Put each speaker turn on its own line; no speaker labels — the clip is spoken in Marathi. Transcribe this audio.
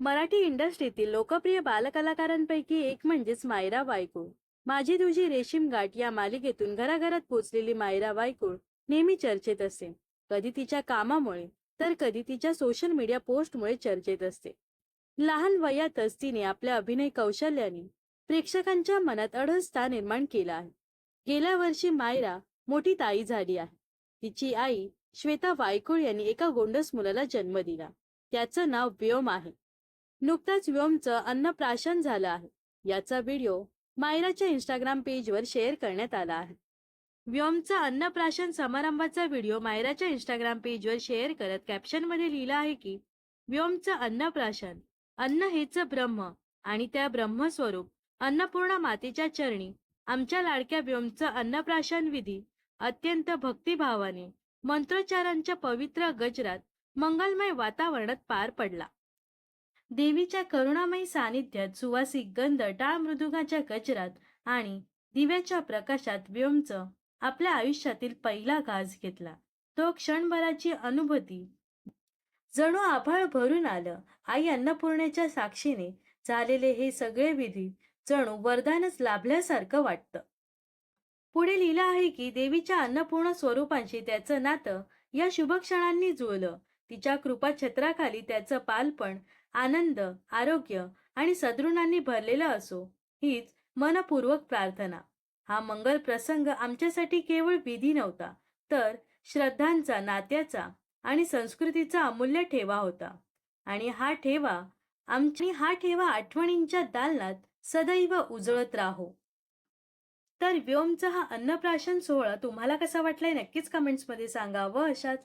मराठी इंडस्ट्रीतील लोकप्रिय बालकलाकारांपैकी एक म्हणजेच मायरा वायकूळ माझी तुझी रेशीम गाठ या मालिकेतून घराघरात पोचलेली मायरा वायकूळ नेहमी चर्चेत असते कधी तिच्या कामामुळे तर कधी तिच्या सोशल मीडिया पोस्टमुळे चर्चेत असते. लहान वयातच तिने आपल्या अभिनय कौशल्याने प्रेक्षकांच्या मनात अढळस्था निर्माण केला आहे. गेल्या वर्षी मायरा मोठी ताई झाली आहे. तिची आई श्वेता वायकुळ यांनी एका गोंडस मुलाला जन्म दिला. त्याचं नाव व्योम आहे. नुकताच व्योमचं अन्नप्राशन झालं आहे. याचा व्हिडिओ मायराच्या इंस्टाग्राम पेजवर शेअर करण्यात आला आहे. व्योमचा अन्नप्राशन समारंभाचा व्हिडिओ मायराच्या इंस्टाग्राम पेजवर शेअर करत कॅप्शनमध्ये लिहिलं आहे की व्योमचं अन्नप्राशन अन्न हेच ब्रह्म आणि त्या ब्रह्मस्वरूप अन्नपूर्णा मातेच्या चरणी आमच्या लाडक्या व्योमचं अन्नप्राशन विधी अत्यंत भक्तिभावाने मंत्रोच्चारांच्या पवित्र गजरात मंगलमय वातावरणात पार पडला. देवीच्या करुणामयी सानिध्यात सुवासिक गंध टाळ मृदुगाच्या गजरात आणि दिव्याच्या प्रकाशात व्योमचं आपल्या आयुष्यातील पहिला घास घेतला. तो क्षणभराची अनुभूती. जणू आभाळ भरून आलं. आई अन्नपूर्णेच्या साक्षीने झालेले हे सगळे विधी जणू वरदानच लाभल्यासारखं वाटतं. पुढे लिहिलं आहे की देवीच्या अन्नपूर्ण स्वरूपांशी त्याचं नातं या शुभक्षणांनी जुळलं. तिच्या कृपा छत्राखाली त्याचं पालपण आनंद आरोग्य आणि सदृणांनी भरलेलं असो हीच मनपूर्वक प्रार्थना. हा मंगल प्रसंग आमच्यासाठी केवळ विधी नव्हता तर श्रद्धांचा नात्याचा आणि संस्कृतीचा अमूल्य ठेवा होता. आणि हा ठेवा आमची हा ठेवा आठवणींच्या दालनात सदैव उजळत राहो. तर व्योमचा हा अन्नप्राशन सोहळा तुम्हाला कसा वाटलाय नक्कीच कमेंट्समध्ये सांगा व अशाच